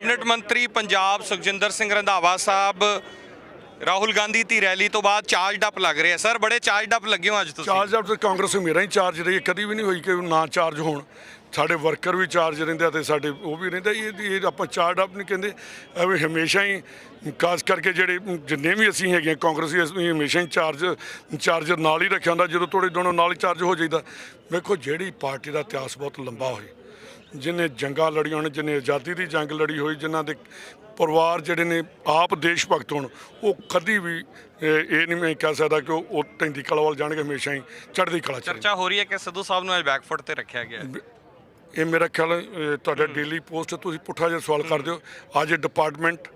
Cabinet ਮੰਤਰੀ ਪੰਜਾਬ ਸੁਖਜਿੰਦਰ ਸਿੰਘ ਰੰਧਾਵਾ ਸਾਹਿਬ, ਰਾਹੁਲ ਗਾਂਧੀ ਦੀ rally ਤੋਂ ਬਾਅਦ ਚਾਰਜ ਡੱਪ ਲੱਗ ਰਿਹਾ। ਸਰ, ਬੜੇ ਚਾਰਜ ਡੱਪ ਲੱਗੇ ਹੋ ਅੱਜ ਤੁਸੀਂ। ਚਾਰਜ ਆਫ ਕਾਂਗਰਸ ਮੇਰਾ ਹੀ ਚਾਰਜ ਰਹੀ ਕਦੀ ਵੀ ਨਹੀਂ ਹੋਈ ਕਿ ਨਾ ਚਾਰਜ ਹੋਣ। ਸਾਡੇ ਵਰਕਰ ਵੀ ਚਾਰਜ ਰਹਿੰਦੇ ਆ ਤੇ ਸਾਡੇ ਉਹ ਵੀ ਰਹਿੰਦਾ ਇਹ ਇਹ ਆਪਾਂ ਚਾਰਜ ਆਪ ਨਹੀਂ ਕਹਿੰਦੇ। ਐਵੇਂ ਹਮੇਸ਼ਾ ਹੀ ਖਾਸ ਕਰਕੇ ਜਿਹੜੇ ਜਿੰਨੇ ਵੀ ਅਸੀਂ ਹੈਗੇ ਹਾਂ ਕਾਂਗਰਸੀ ਅਸੀਂ ਹਮੇਸ਼ਾ ਹੀ ਚਾਰਜ ਚਾਰਜਰ ਨਾਲ ਹੀ ਰੱਖਿਆ ਹੁੰਦਾ। ਜਦੋਂ ਥੋੜੇ ਦੋਨੋਂ ਨਾਲ ਹੀ ਚਾਰਜ ਹੋ ਜਾਈਦਾ। ਵੇਖੋ, ਜਿਹੜੀ ਪਾਰਟੀ ਦਾ ਇਤਿਹਾਸ ਬਹੁਤ ਲੰਬਾ ਹੋਈ ਜਿਨੇ ਜੰਗਾਂ ਲੜੀਆਂ ਹੋਣ ਜਿਨੇ ਆਜ਼ਾਦੀ ਦੀ ਜੰਗ ਲੜੀ ਹੋਈ ਜਿਨ੍ਹਾਂ ਦੇ ਪਰਿਵਾਰ ਜਿਹੜੇ ਨੇ ਆਪ ਦੇਸ਼ ਭਗਤ ਹੋਣ ਉਹ ਕਦੀ ਵੀ ਇਹ ਨਹੀਂ ਮੈਂ ਕਹਿ ਸਕਦਾ ਕਿ ਉਹ ਟੈਂਦੀ ਕਲਾ ਵੱਲ ਜਾਣਗੇ ਹਮੇਸ਼ਾ ਹੀ ਚੜ੍ਹਦੀ ਕਲਾ ਚ ਚਰਚਾ ਹੋ ਰਹੀ ਹੈ ਕਿ ਸਿੱਧੂ ਸਾਹਿਬ ਨੂੰ ਅੱਜ ਬੈਕਫੁੱਟ ਤੇ ਰੱਖਿਆ ਗਿਆ। ਇਹ ਮੇਰਾ ਖਿਆਲ ਤੁਹਾਡਾ ਡੇਲੀ ਪੋਸਟ ਤੁਸੀਂ ਪੁੱਠਾ ਜਿਹਾ ਸਵਾਲ ਕਰਦੇ ਹੋ ਅੱਜ ਡਿਪਾਰਟਮੈਂਟ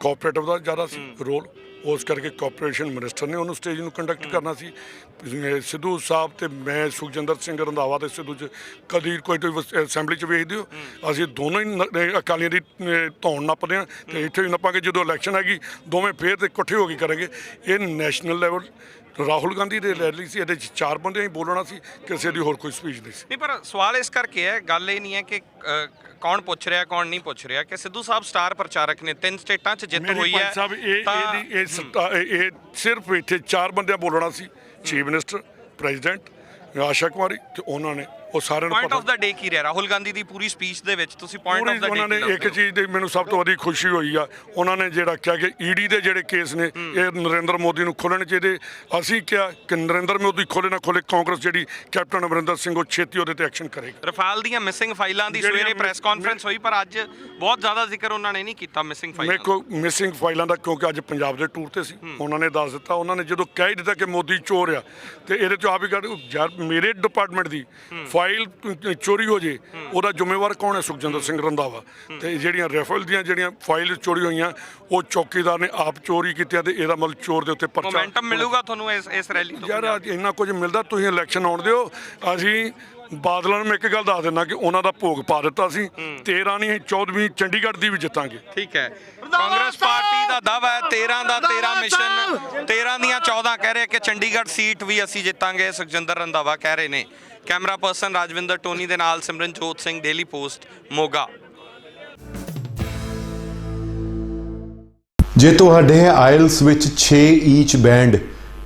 ਕੋਆਪਰੇਟਿਵ ਦਾ ਜ਼ਿਆਦਾ ਰੋਲ ਉਸ ਕਰਕੇ ਕੋਆਪਰੇਸ਼ਨ ਮਿਨਿਸਟਰ ਨੇ ਉਹਨੂੰ ਸਟੇਜ ਨੂੰ ਕੰਡਕਟ ਕਰਨਾ ਸੀ। ਸਿੱਧੂ ਸਾਹਿਬ ਤੇ ਮੈਂ ਸੁਖਜਿੰਦਰ ਸਿੰਘ ਰੰਧਾਵਾ ਤੇ ਸਿੱਧੂ ਚ ਕਦੀ ਕੋਈ ਕੋਈ ਅਸੈਂਬਲੀ ਚ ਵੇਖਦੇ ਹੋ? ਅਸੀਂ ਦੋਨੋਂ ਹੀ ਅਕਾਲੀਆਂ ਦੀ ਧੌਣ ਨੱਪਦੇ ਆ ਤੇ ਇੱਥੇ ਵੀ ਨੱਪਾਂਗੇ ਜਦੋਂ ਇਲੈਕਸ਼ਨ ਹੈਗੀ ਦੋਵੇਂ ਫੇਰ ਤੇ ਇਕੱਠੇ ਹੋ ਕੇ ਕਰਾਂਗੇ। ਇਹ ਨੈਸ਼ਨਲ ਲੈਵਲ ਰਾਹੁਲ ਗਾਂਧੀ ਦੇ ਰੈਲੀ ਸੀ ਇਹਦੇ ਚ ਚਾਰ ਬੰਦਿਆਂ ਹੀ ਬੋਲਣਾ ਸੀ ਕਿਸੇ ਦੀ ਹੋਰ ਕੋਈ ਸਪੀਚ ਨਹੀਂ ਸੀ। ਨਹੀਂ ਪਰ ਸਵਾਲ ਇਸ ਕਰਕੇ ਹੈ ਗੱਲ ਇਹ ਨਹੀਂ ਹੈ ਕਿ ਕੌਣ ਪੁੱਛ ਰਿਹਾ ਕੌਣ ਨਹੀਂ ਪੁੱਛ ਰਿਹਾ ਕਿ ਸਿੱਧੂ ਸਾਹਿਬ ਸਟਾਰ ਪ੍ਰਚਾਰਕ ਨੇ ਤਿੰਨ ਸਟੇਟਾਂ 'ਚ ਜਿੱਤ ਹੋਈ ਹੈ ਤਾਂ- ਸੱਤਾ, ਇਹ ਸਿਰਫ ਇੱਥੇ ਚਾਰ ਬੰਦਿਆਂ ਬੋਲਣਾ ਸੀ, chief minister, president, Asha Kumari ਤੇ ਉਹਨਾਂ ਨੇ। ਉਹ ਸਾਰਿਆਂ ਨੂੰ ਪੁਆਇੰਟ ਆਫ ਦਾ ਡੇ ਕੀ ਰਿਹਾ ਰਾਹੁਲ ਗਾਂਧੀ ਦੀ ਪੂਰੀ ਸਪੀਚ ਦੇ ਵਿੱਚ ਤੁਸੀਂ ਪੁਆਇੰਟ ਆਫ ਦਾ ਡੇ ਉਹਨਾਂ ਨੇ ਇੱਕ ਚੀਜ਼ ਦੀ ਮੈਨੂੰ ਸਭ ਤੋਂ ਵੱਡੀ ਖੁਸ਼ੀ ਹੋਈ ਆ ਉਹਨਾਂ ਨੇ ਜਿਹੜਾ ਕਿਹਾ ਕਿ ਈਡੀ ਦੇ ਜਿਹੜੇ ਕੇਸ ਨੇ ਇਹ ਨਰਿੰਦਰ ਮੋਦੀ ਨੂੰ ਖੋਲਣੇ ਚਾਹੀਦੇ ਅਸੀਂ ਕਿਹਾ ਕਿ ਨਰਿੰਦਰ ਮੋਦੀ ਖੋਲੇ ਨਾ ਖੋਲੇ ਕਾਂਗਰਸ ਜਿਹੜੀ ਕੈਪਟਨ ਅਮਰਿੰਦਰ ਸਿੰਘ ਉਹ ਛੇਤੀ ਉਹਦੇ ਤੇ ਐਕਸ਼ਨ ਕਰੇਗਾ। ਰਫਾਲ ਦੀਆਂ ਮਿਸਿੰਗ ਫਾਈਲਾਂ ਦੀ ਸਵੇਰੇ ਪ੍ਰੈਸ ਕਾਨਫਰੰਸ ਹੋਈ ਪਰ ਅੱਜ ਬਹੁਤ ਜ਼ਿਆਦਾ ਜ਼ਿਕਰ ਉਹਨਾਂ ਨੇ ਨਹੀਂ ਕੀਤਾ ਮਿਸਿੰਗ ਫਾਈਲਾਂ ਮੇਰੇ ਕੋ ਮਿਸਿੰਗ ਫਾਈਲਾਂ ਦਾ ਕਿਉਂਕਿ ਅੱਜ ਪੰਜਾਬ ਦੇ ਟੂਰ ਤੇ ਸੀ। ਉਹਨਾਂ ਨੇ ਦੱਸ ਦਿੱਤਾ ਉਹਨਾਂ ਨੇ ਜਦੋਂ ਕਹਿ ਦਿੱਤਾ ਕਿ ਮੋਦੀ ਚੋਰ ਆ ਤੇ ਇਹਦੇ ਚ ਆਪ ਹੀ ਮੇਰੇ ਡਿਪਾਰਟਮੈਂਟ ਦੀ ਫਾਈਲ ਚੋਰੀ ਹੋ ਜੇ ਉਹਦਾ ਜ਼ਿੰਮੇਵਾਰ ਕੌਣ ਹੈ? ਸੁਖਜਿੰਦਰ ਸਿੰਘ ਰੰਧਾਵਾ। ਤੇ ਜਿਹੜੀਆਂ ਰੈਫਲ ਦੀਆਂ ਜਿਹੜੀਆਂ ਫਾਈਲ ਚੋਰੀ ਹੋਈਆਂ ਉਹ ਚੌਕੀਦਾਰ ਨੇ ਆਪ ਚੋਰੀ ਕੀਤੀਆਂ ਤੇ ਇਹਦਾ ਮਤਲਬ ਚੋਰ ਦੇ ਉੱਤੇ ਪਰਚਾ ਮੋਮੈਂਟਮ ਮਿਲੂਗਾ ਤੁਹਾਨੂੰ ਇਸ ਇਸ ਰੈਲੀ ਤੋਂ ਯਾਰ ਅੱਜ ਇੰਨਾ ਕੁਝ ਮਿਲਦਾ ਤੁਸੀਂ ਇਲੈਕਸ਼ਨ ਆਉਣ ਦਿਓ। ਅਸੀਂ ਬਾਦਲਾਂ ਨੂੰ ਮੈਂ ਇੱਕ ਗੱਲ ਦੱਸ ਦਿੰਦਾ ਕਿ ਉਹਨਾਂ ਦਾ ਭੋਗ ਪਾ ਦਿੱਤਾ ਸੀ। 13 ਨਹੀਂ 14ਵੀਂ ਚੰਡੀਗੜ੍ਹ ਦੀ ਵੀ ਜਿੱਤਾਂਗੇ। ਠੀਕ ਹੈ। ਕਾਂਗਰਸ ਪਾਰਟੀ ਦਾ ਦਾਵਾ ਹੈ 13 ਦਾ 13 ਮਿਸ਼ਨ 13 ਦੀਆਂ 14 ਕਹਿ ਰਹੇ ਕਿ ਚੰਡੀਗੜ੍ਹ ਸੀਟ ਵੀ ਅਸੀਂ ਜਿੱਤਾਂਗੇ ਸੁਖਜਿੰਦਰ ਰੰਧਾਵਾ ਕਹਿ ਰਹੇ ਨੇ। ਕੈਮਰਾ ਪਰਸਨ ਰਾਜਵਿੰਦਰ ਟੋਨੀ ਦੇ ਨਾਲ ਸਿਮਰਨਜੋਤ ਸਿੰਘ ਡੇਲੀ ਪੋਸਟ ਮੋਗਾ। ਜੇ ਤੁਹਾਡੇ ਆਇਲਸ ਵਿੱਚ 6 ਈਚ ਬੈਂਡ